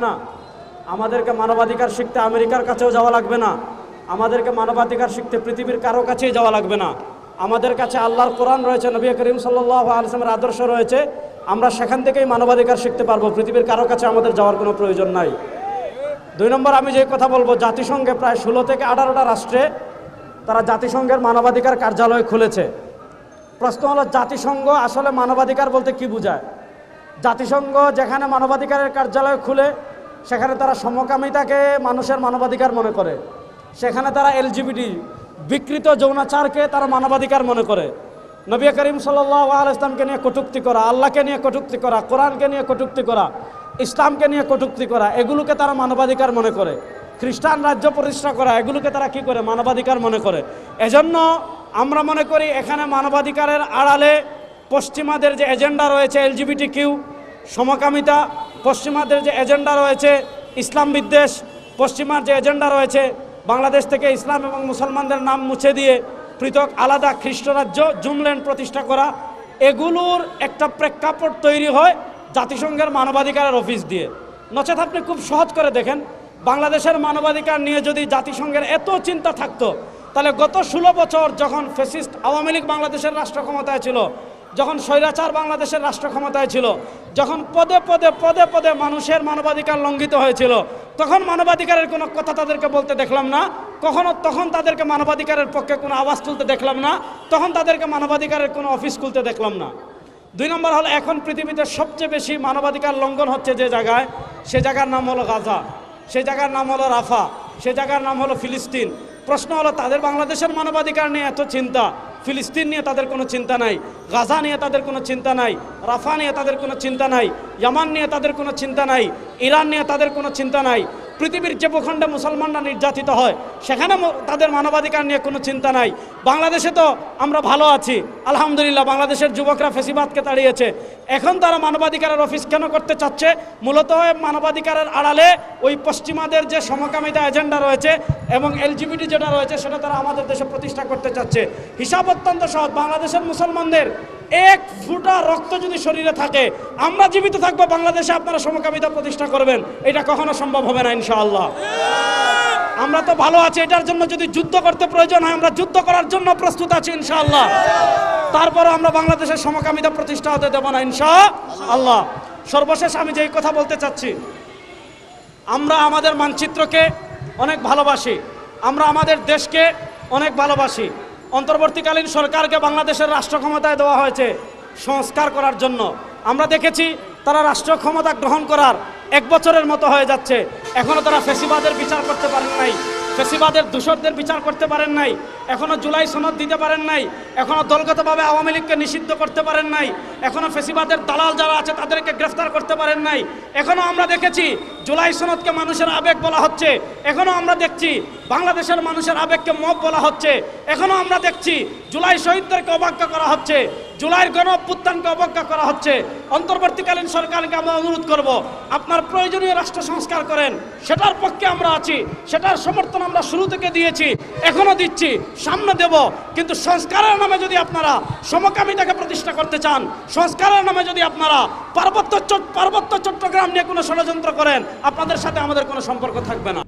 না। আমাদেরকে মানবাধিকার শিখতে আমেরিকার কাছেও যাওয়া লাগবে না। আমাদেরকে মানবাধিকার শিখতে পৃথিবীর কারও কাছেই যাওয়া লাগবে না। আমাদের কাছে আল্লাহর কোরআন রয়েছে, নবী করিম সাল্লাহ আলসালামের আদর্শ রয়েছে। আমরা সেখান থেকেই মানবাধিকার শিখতে পারব, পৃথিবীর কারও কাছে আমাদের যাওয়ার কোনো প্রয়োজন নাই। দুই নম্বর আমি যে কথা বলব, জাতিসংঘে প্রায় ষোলো থেকে আঠারোটা রাষ্ট্রে তারা জাতিসংঘের মানবাধিকার কার্যালয় খুলেছে। প্রশ্ন হলো, জাতিসংঘ আসলে মানবাধিকার বলতে কি বোঝায়? জাতিসংঘ যেখানে মানবাধিকারের কার্যালয় খুলে, সেখানে তারা সমকামিতাকে মানুষের মানবাধিকার মনে করে। সেখানে তারা এলজিবিটি বিকৃত যৌনাচারকে তারা মানবাধিকার মনে করে। নবী করিম সাল্লাহ আল ইসলামকে নিয়ে কটুক্তি করা, আল্লাহকে নিয়ে কটুক্তি করা, কোরআনকে নিয়ে কটুক্তি করা, ইসলামকে নিয়ে কটুক্তি করা, এগুলোকে তারা মানবাধিকার মনে করে। খ্রিস্টান রাজ্য প্রতিষ্ঠা করা, এগুলোকে তারা কি করে? মানবাধিকার মনে করে। এজন্য আমরা মনে করি এখানে মানবাধিকারের আড়ালে পশ্চিমাদের যে এজেন্ডা রয়েছে এলজিবিটি কিউ সমকামিতা, পশ্চিমাদের যে এজেন্ডা রয়েছে ইসলাম বিদ্বেষ, পশ্চিমার যে এজেন্ডা রয়েছে বাংলাদেশ থেকে ইসলাম এবং মুসলমানদের নাম মুছে দিয়ে পৃথক আলাদা খ্রিস্ট রাজ্য জুমল্যান্ড প্রতিষ্ঠা করা, এগুলোর একটা প্রেক্ষাপট তৈরি হয় জাতিসংঘের মানবাধিকারের অফিস দিয়ে। নচেত আপনি খুব সহজ করে দেখেন, বাংলাদেশের মানবাধিকার নিয়ে যদি জাতিসংঘের এত চিন্তা থাকতো, তাহলে গত ষোলো বছর যখন ফেসিস্ট আওয়ামী লীগ বাংলাদেশের রাষ্ট্র ক্ষমতায় ছিল যখন স্বৈরাচার বাংলাদেশের রাষ্ট্র ক্ষমতায় ছিল, যখন পদে পদে পদে পদে মানুষের মানবাধিকার লঙ্ঘিত হয়েছিল, তখন মানবাধিকারের কোনো কথা তাদেরকে বলতে দেখলাম না, কখনো তখন তাদেরকে মানবাধিকারের পক্ষে কোনো আওয়াজ তুলতে দেখলাম না, তখন তাদেরকে মানবাধিকারের কোনো অফিস খুলতে দেখলাম না। দুই নম্বর হলো, এখন পৃথিবীতে সবচেয়ে বেশি মানবাধিকার লঙ্ঘন হচ্ছে যে জায়গায়, সে জায়গার নাম হলো গাজা, সে জায়গার নাম হলো রাফা, সে জায়গার নাম হলো ফিলিস্তিন। প্রশ্ন হলো, তাদের বাংলাদেশের মানবাধিকার নিয়ে এত চিন্তা ফিলিস্তিন নিয়ে তাদের কোনো চিন্তা নাই, গাজা নিয়ে তাদের কোনো চিন্তা নাই, রাফা নিয়ে তাদের কোনো চিন্তা নাই, ইয়ামান নিয়ে তাদের কোনো চিন্তা নাই, ইরান নিয়ে তাদের কোনো চিন্তা নাই পৃথিবীর যে ভূখণ্ডে মুসলমানরা নির্যাতিত হয়, সেখানে তাদের মানবাধিকার নিয়ে কোনো চিন্তা নাই। বাংলাদেশে তো আমরা ভালো আছি। আলহামদুলিল্লাহ, বাংলাদেশের যুবকরা ফেসিবাদকে তাড়িয়েছে। এখন তারা মানবাধিকারের অফিস কেন করতে চাচ্ছে? মূলত মানবাধিকারের আড়ালে ওই পশ্চিমাদের যে সমকামিতা এজেন্ডা রয়েছে এবং এলজিবিটি যেটা রয়েছে, সেটা তারা আমাদের দেশে প্রতিষ্ঠা করতে চাচ্ছে। হিসাব অত্যন্ত সহজ। বাংলাদেশের মুসলমানদের এক ফুটা রক্ত যদি শরীরে থাকে, আমরা জীবিত থাকব, বাংলাদেশে আপনারা সমকামিতা প্রতিষ্ঠা করবেন। এটা কখনো সম্ভব হবে না ইনশাআল্লাহ। আমরা তো ভালো আছি, এটার জন্য যদি যুদ্ধ করতে প্রয়োজন হয়, আমরা যুদ্ধ করার জন্য প্রস্তুত আছি ইনশাআল্লাহ। তারপরে আমরা বাংলাদেশের সমকামিতা প্রতিষ্ঠা হতে দেবো না ইনশা আল্লাহ সর্বশেষ আমি যেই কথা বলতে চাচ্ছি, আমরা আমাদের মানচিত্রকে অনেক ভালোবাসি, আমরা আমাদের দেশকে অনেক ভালোবাসি। অন্তর্বর্তীকালীন সরকারকে বাংলাদেশের রাষ্ট্র ক্ষমতায় দেওয়া হয়েছে সংস্কার করার জন্য। আমরা দেখেছি তারা রাষ্ট্র ক্ষমতা গ্রহণ করার এক বছরের মতো হয়ে যাচ্ছে। এখনও তারা ফেসিবাদের বিচার করতে পারেন নাই। ফেসিবাদের দূষরদের বিচার করতে পারেন নাই। এখনও জুলাই সনদ দিতে পারেন নাই। এখনও দলগতভাবে আওয়ামী লীগকে নিষিদ্ধ করতে পারেন নাই। এখনও ফেসিবাদের দালাল যারা আছে তাদেরকে গ্রেফতার করতে পারেন নাই। এখনও আমরা দেখেছি জুলাই সনদকে মানুষের আবেগ বলা হচ্ছে। এখনও আমরা দেখছি বাংলাদেশের মানুষের আবেগকে মব বলা হচ্ছে। এখনও আমরা দেখছি জুলাই শহীদদেরকে অবাক্য করা হচ্ছে। জুলাইয়ের গণ অভ্যুত্থানকে অবজ্ঞা করা হচ্ছে। অন্তর্বর্তীকালীন সরকারকে আমরা অনুরোধ করব, আপনার প্রয়োজনীয় রাষ্ট্র সংস্কার করেন। সেটার পক্ষে আমরা আছি, সেটার সমর্থন আমরা শুরু থেকে দিয়েছি, এখনও দিচ্ছি, সামনে দেব। কিন্তু সংস্কারের নামে যদি আপনারা সমকামিতাকে প্রতিষ্ঠা করতে চান, সংস্কারের নামে যদি আপনারা পার্বত্য পার্বত্য চট্টগ্রাম নিয়ে কোনো ষড়যন্ত্র করেন আপনাদের সাথে আমাদের কোনো সম্পর্ক থাকবে না।